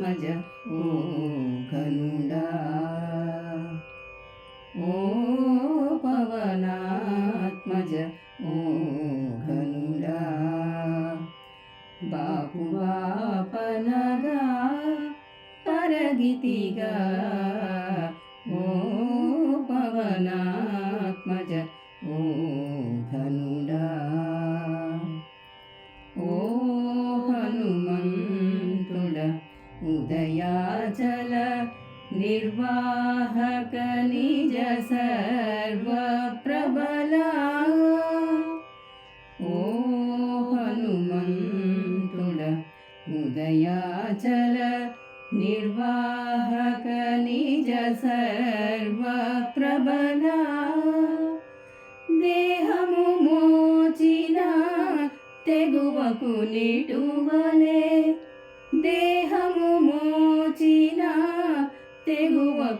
आत्मज ओ गनुडा ओ पवनात्मज ओ गनुडा बापुवापनगा परगितिगा। ओ నిర్వాహక నిజ సర్వ ప్రబలా ఓ హనుమంతుడ ఉదయాచల నిర్వాహక నిజ సర్వ ప్రబలా దేహము మోచిన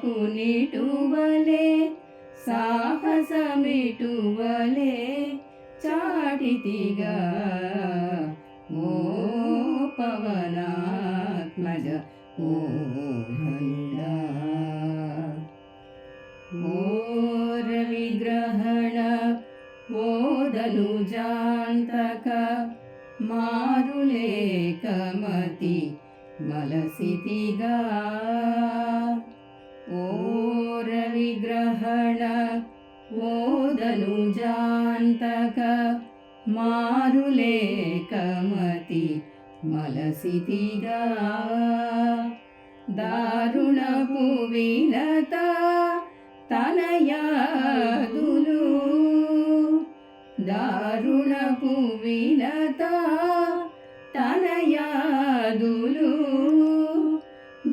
कुणी निटुवले साहस मिटुवले चाटिति ग हो, ओ पवनात्मज ओ भण्डा ओ रविग्रहण ओ हो मारुले कमती मलसिति गा మారులేకమతి మలసితిగా దారుణపు వినత తనయాదులు దారుణపు వినత తనయాదులు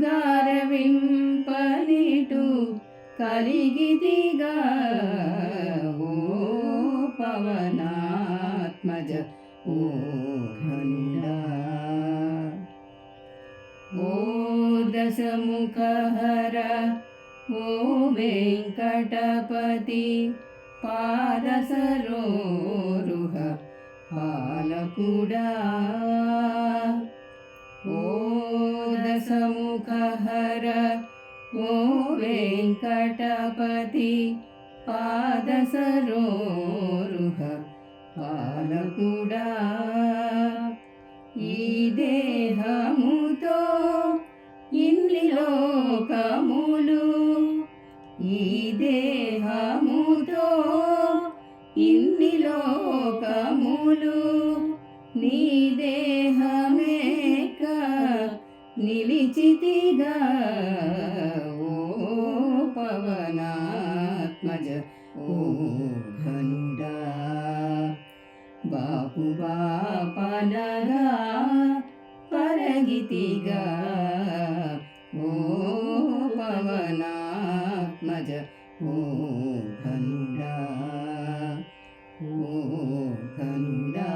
గారవింపనిటు కలిగిదిగా ఓ పవనాత్మజ ఓ ఘనుడా ఓ దశముఖహర ఓ వెంకటపతి పాదసరోరుహ పాలకుడా ఓ దశముఖహర ఓ వెంకటపతి పాదసరోరుహ పాలకుడా. ఈ దేహముతో ఇన్ని లోకములు ఈ దేహముతో ఇన్ని లోకములు నీ దేహము నిలిచితిగా ఓ పవనాత్మజ ఓ ఘనుడా. బాపు బాపనగా పరగితిగా ఓ పవనాత్మజ ఓ ఘనుడా. ఓ ఘనుడా.